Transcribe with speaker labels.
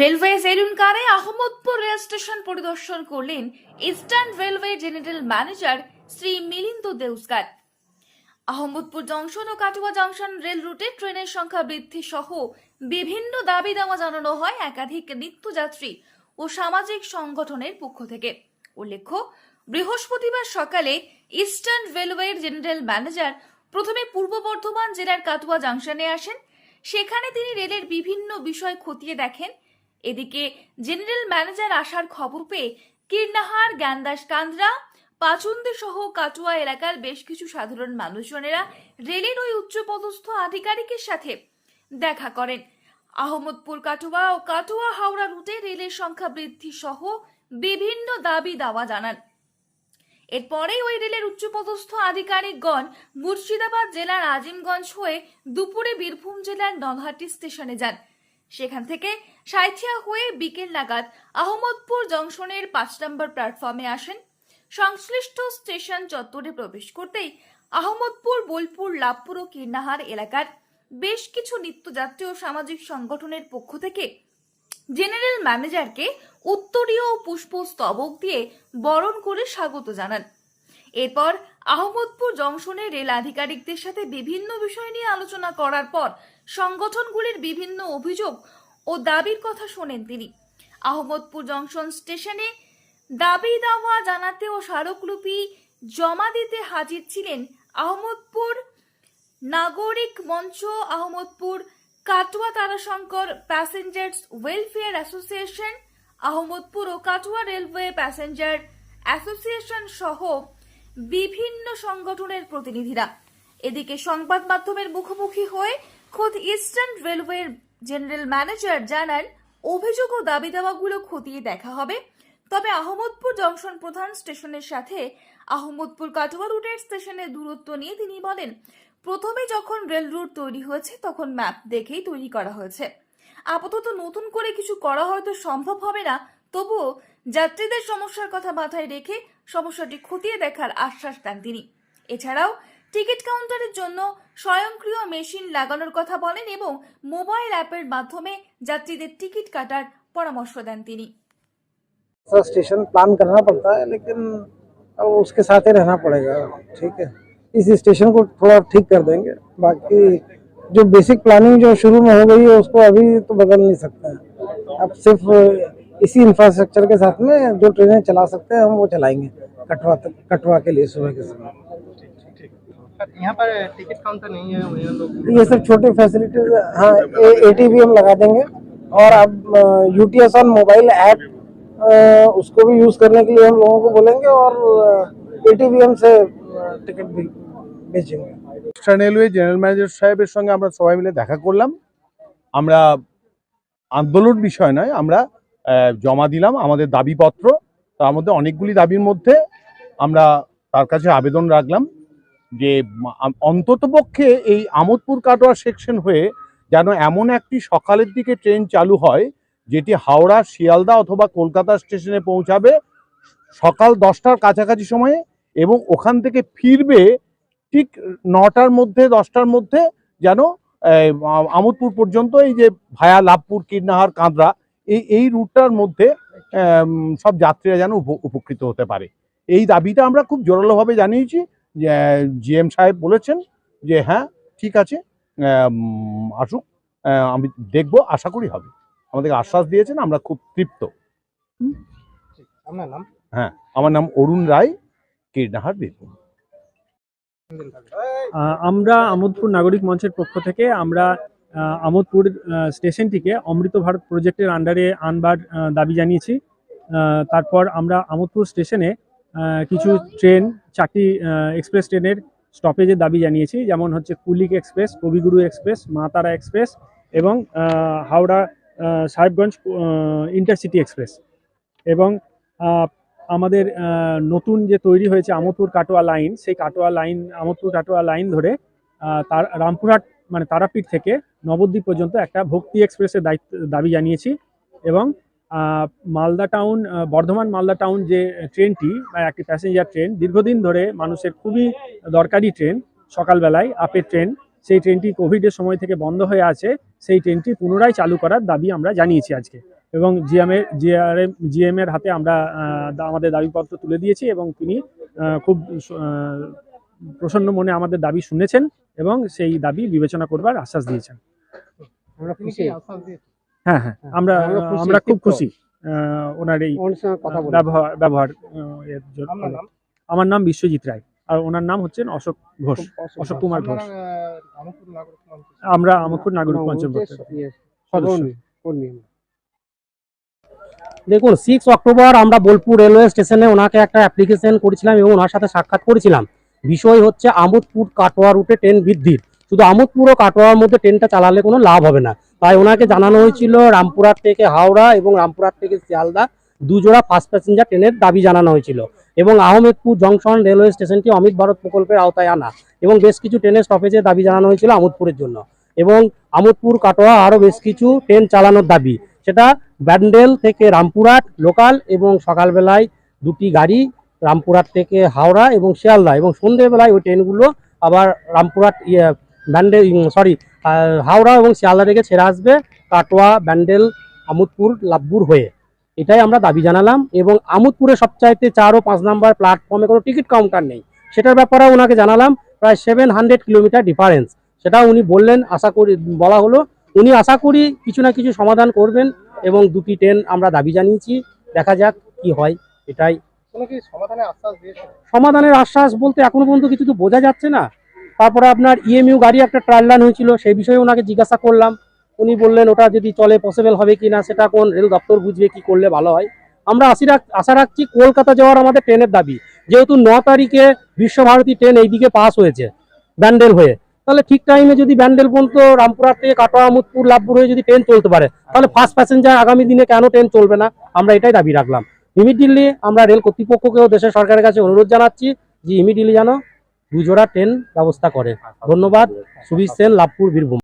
Speaker 1: Railway salon কারে Ahmadpur rail station পরিদর্শন করলেন eastern railway general manager Shri Milind Deuskar. Ahmadpur junction ও Katwa junction rail রুটে ট্রেনের সংখ্যা বৃদ্ধি সহ বিভিন্ন দাবি দাওয়া জানানো হয় একাধিক নিত্যযাত্রী ও সামাজিক সংগঠনের পক্ষ থেকে। উল্লেখ্য, বৃহস্পতিবার সকালে ইস্টার্ন রেলওয়ের জেনারেল ম্যানেজার প্রথমে পূর্ব বর্ধমান জেলার কাটুয়া জাংশনে আসেন। সেখানে তিনি রেলের বিভিন্ন বিষয় খতিয়ে দেখেন এদিকে জেনারেল ম্যানেজার আসার খবর পেয়ে কীর্ণাহার জ্ঞানদাস কান্দ্রা, পাচুন্দি সহ কাটুয়া এলাকার বেশ কিছু সাধারণ মানুষজনেরা রেলের ওই উচ্চপদস্থ আধিকারিকের সাথে দেখা করেন। আহমদপুর, কাটুয়া ও কাটুয়া হাওড়া রুটে রেলের সংখ্যা বৃদ্ধি সহ বিভিন্ন দাবি দাওয়া জানান। এরপরেই ওই রেলের উচ্চপদস্থ আধিকারিকগণ মুর্শিদাবাদ জেলার আজিমগঞ্জ হয়ে দুপুরে বীরভূম জেলার নলহাটি স্টেশনে যান। সেখান থেকে সাঁইথিয়া হয়ে বিকেল নাগাদ আহমদপুর জংশনের পাঁচ নম্বর প্ল্যাটফর্মে আসেন। সংশ্লিষ্ট স্টেশন চত্বরে প্রবেশ করতেই আহমদপুর, বোলপুর, লাভপুর ও কীর্ণাহার এলাকার বেশ কিছু নিত্যযাত্রী ও সামাজিক সংগঠনের পক্ষ থেকে জেনারেল ম্যানেজারকে উত্তরীয় পুষ্পস্তবক দিয়ে বরণ করে স্বাগত জানান। এরপর আহমদপুর জংশনের রেল আধিকারিকদের সাথে বিভিন্ন বিষয় নিয়ে আলোচনা করার পর সংগঠনগুলির বিভিন্ন অভিযোগ ও দাবির কথা শোনেন তিনি। আহমদপুর জংশন স্টেশনে দাবি দাওয়া জানাতে ও স্মারকলিপি জমা দিতে হাজির ছিলেন আহমদপুর নাগরিক মঞ্চ, Ahmadpur Katwa Tarashankar passengers welfare association, Ahmadpur ও কাটুয়া রেলওয়ে প্যাসেঞ্জার অ্যাসোসিয়েশন সহ বিভিন্ন সংগঠনের প্রতিনিধিরা। এদিকে সংবাদ মাধ্যমের মুখোমুখি হয়ে খোদ ইস্টার্ন রেলওয়ের জেনারেল ম্যানেজার জানান, অভিযোগ ও দাবি দাওয়াগুলো খতিয়ে দেখা হবে। তবে আহমদপুর জংশন প্রধান স্টেশনের সাথে আহমদপুর কাটোয়া রুটের স্টেশনের দূরত্ব নিয়ে তিনি বলেন, প্রথমে যখন রেল রুট তৈরি হয়েছে, তখন ম্যাপ দেখেই তৈরি করা হয়েছে। আপাতত নতুন করে কিছু করা হয়তো সম্ভব হবে না, তবুও যাত্রীদের সমস্যার কথা মাথায় রেখে সমস্যাটি খতিয়ে দেখার আশ্বাস দেন তিনি এছাড়াও টিকিট কাউন্টারের জন্য স্বয়ংক্রিয় মেশিন লাগানোর কথা বলেন এবং মোবাইল অ্যাপের মাধ্যমে যাত্রীদের টিকিট কাটার পরামর্শ দেন তিনি
Speaker 2: सा स्टेशन प्लान करना पड़ता है लेकिन अब उसके साथ ही रहना पड़ेगा ठीक है इस स्टेशन को थोड़ा ठीक कर देंगे बाकी जो बेसिक प्लानिंग जो शुरू में हो गई है उसको अभी तो बदल नहीं सकते हैं अब सिर्फ इसी इंफ्रास्ट्रक्चर के साथ में जो ट्रेनें चला सकते हैं हम वो चलाएंगे कटवा तक कटवा के लिए सुबह के समय
Speaker 3: यहाँ पर टिकट काउंटर नहीं है वहाँ लोग
Speaker 2: ये सब छोटे फैसिलिटीज हाँ ए टी हम लगा देंगे और अब यूटीएस ऑन मोबाइल ऐप उसको भी यूज करने के लिए हम लोगों को बोलेंगे और एटीवीएम से टिकट भी बेचेंगे
Speaker 4: ইস্টার্ন রেলওয়ে জেনারেল ম্যানেজার সাহেবের সঙ্গে আমরা সবাই মিলে দেখা করলাম আমরা আন্দোলন বিষয় নয় আমরা আহ, জমা দিলাম, আমাদের দাবিপত্র। তার মধ্যে অনেকগুলি দাবির মধ্যে আমরা তার কাছে আবেদন রাখলাম যে অন্ততপক্ষে এই আমোদপুর কাটোয়া সেকশন হয়ে যেন এমন একটি সকালের দিকে ট্রেন চালু হয়, যেটি হাওড়া, শিয়ালদা অথবা কলকাতা স্টেশনে পৌঁছাবে সকাল দশটার কাছাকাছি সময়ে এবং ওখান থেকে ফিরবে ঠিক নটার মধ্যে, দশটার মধ্যে যেন আমোদপুর পর্যন্ত এই যে ভায়া লাভপুর কীর্ণাহার কাঁদরা এই এই রুটটার মধ্যে সব যাত্রীরা যেন উপ- উপকৃত হতে পারে। এই দাবিটা আমরা খুব জোরালোভাবে জানিয়েছি যে জিএম সাহেব বলেছেন যে হ্যাঁ ঠিক আছে আসুক আমি দেখব আশা করি হবে। আমাদেরকে আশ্বাস দিয়েছেন আমরা খুব তৃপ্ত।
Speaker 3: আপনার নাম?
Speaker 4: হ্যাঁ আমার নাম অরুণ রায় কীর্ণাহার বীরভূম
Speaker 5: আমরা আমোদপুর নাগরিক মঞ্চের পক্ষ থেকে আমরা আমোদপুর স্টেশনটিকে অমৃত ভারত প্রজেক্টের আন্ডারে আনবার দাবি জানিয়েছি। তারপর আমরা আমোদপুর স্টেশনে কিছু ট্রেন, চারটি এক্সপ্রেস ট্রেনের স্টপেজের দাবি জানিয়েছি। যেমন হচ্ছে Kulik express Kaviguru express Matara express এবং হাওড়া সাহেবগঞ্জ ইন্টারসিটি এক্সপ্রেস এবং আমাদের নতুন যে তৈরি হয়েছে আমোদপুর কাটোয়া লাইন সেই কাটোয়া লাইন আমোদপুর কাটোয়া লাইন ধরে তার, রামপুরহাট মানে তারাপীঠ থেকে নবদ্বীপ পর্যন্ত একটা ভক্তি এক্সপ্রেসের দায়িত্ব, দাবি জানিয়েছি এবং মালদা টাউন বর্ধমান মালদা টাউন যে ট্রেনটি বা একটি প্যাসেঞ্জার ট্রেন, দীর্ঘদিন ধরে মানুষের খুবই দরকারি ট্রেন, সকালবেলায় আপের ট্রেন, সেই ট্রেনটি কোভিডের সময় থেকে বন্ধ হয়ে আছে, সেই ট্রেনটি পুনরায় চালু করার দাবি আমরা জানিয়েছি আজকে এবং জিএম এর জিআরএম জিএম এর হাতে আমরা আমাদের দাবিপত্র তুলে দিয়েছি এবং তিনি খুব প্রসন্ন মনে আমাদের দাবি শুনেছেন। এবং সেই দাবি বিবেচনা করবার আশ্বাস দিয়েছেন।
Speaker 2: আমরা খুশি।
Speaker 3: দিয়েছেন?
Speaker 5: হ্যাঁ হ্যাঁ। আমরা
Speaker 2: আমরা
Speaker 5: খুব খুশি ওনার এই
Speaker 2: কথা
Speaker 5: ব্যবহার ব্যবহার আমার নাম বিশ্বজিৎ রায় আর ওনার নাম হচ্ছেন অশোক ঘোষ অশোক কুমার ঘোষ। আমরা আমোদপুর নাগরিক। সদস্য।
Speaker 6: দেখুন সিক্স অক্টোবর আমরা বোলপুর রেলওয়ে স্টেশনে ওনাকে একটা অ্যাপ্লিকেশন করেছিলাম এবং ওনার সাথে সাক্ষাৎ করেছিলাম। বিষয় হচ্ছে আমোদপুর কাটোয়া রুটে ট্রেন বৃদ্ধির। শুধু আমোদপুর ও কাটোয়ার মধ্যে ট্রেনটা চালালে কোনো লাভ হবে না। তাই ওনাকে জানানো হয়েছিল রামপুরহাট থেকে হাওড়া এবং রামপুরহাট থেকে শিয়ালদা দুজোড়া ফার্স্ট প্যাসেঞ্জার ট্রেনের দাবি জানানো হয়েছিল। এবং আহমেদপুর জংশন রেলওয়ে স্টেশনটি অমিত ভারত প্রকল্পের আওতায় আনা এবং বেশ কিছু ট্রেনের স্টপেজের দাবি জানানো হয়েছিল আমোদপুরের জন্য। এবং আমোদপুর কাটোয়া আরও বেশ কিছু ট্রেন চালানোর দাবি। সেটা ব্যান্ডেল থেকে রামপুরহাট লোকাল এবং সকালবেলায় দুটি গাড়ি রামপুরহাট থেকে হাওড়া এবং শিয়ালদা এবং সন্ধ্যেবেলায় ওই ট্রেনগুলো আবার রামপুরহাট ইয়ে ব্যান্ডেল সরি হাওড়া এবং শিয়ালদা থেকে ছেড়ে আসবে কাটোয়া, ব্যান্ডেল, আমোদপুর, লাভপুর হয়ে। এটাই আমরা দাবি জানালাম এবং আমোদপুরে সবচাইতে চার ও পাঁচ নাম্বার প্ল্যাটফর্মে কোনো টিকিট কাউন্টার নেই। সেটার ব্যাপারে ওনাকে জানালাম, প্রায় সেভেন হান্ড্রেড কিলোমিটার ডিফারেন্স সেটা উনি বললেন, আশা করি, বলা হলো। উনি আশা করি কিছু না কিছু সমাধান করবেন এবং দুটি ট্রেন আমরা দাবি জানিয়েছি। দেখা যাক কি হয়, এটাই
Speaker 3: সমাধানের আশ্বাস
Speaker 6: বলতে এখনও পর্যন্ত কিছু তো বোঝা যাচ্ছে না। তারপরে আপনার ইএমইউ গাড়ি একটা ট্রায়াল রান হয়েছিল, সেই বিষয়ে ওনাকে জিজ্ঞাসা করলাম। উনি বললেন, ওটা যদি চলে পসিবল হবে কি না, সেটা কোন রেল দপ্তর বুঝবে, কি করলে ভালো হয়? আমরা আশি আশা রাখছি কলকাতা যাওয়ার আমাদের ট্রেনের দাবি। যেহেতু ন তারিখে বিশ্বভারতী ট্রেন এইদিকে পাস হয়েছে, ব্যান্ডেল হয়ে। তাহলে ঠিক টাইমে যদি ব্যান্ডেল পর্যন্ত রামপুরহাট থেকে কাটোয়া আমোদপুর লাভপুর হয়ে যদি ট্রেন চলতে পারে, তাহলে ফার্স্ট প্যাসেঞ্জার আগামী দিনে কেন ট্রেন চলবে না? আমরা এটাই দাবি রাখলাম। ইমিডিয়েটলি আমরা রেল কর্তৃপক্ষকেও দেশের সরকারের কাছে অনুরোধ জানাচ্ছি যে ইমিডিয়েটলি যেন দুজোড়া ট্রেন ব্যবস্থা করে। ধন্যবাদ। সুবীর সেন, লাভপুর, বীরভূম।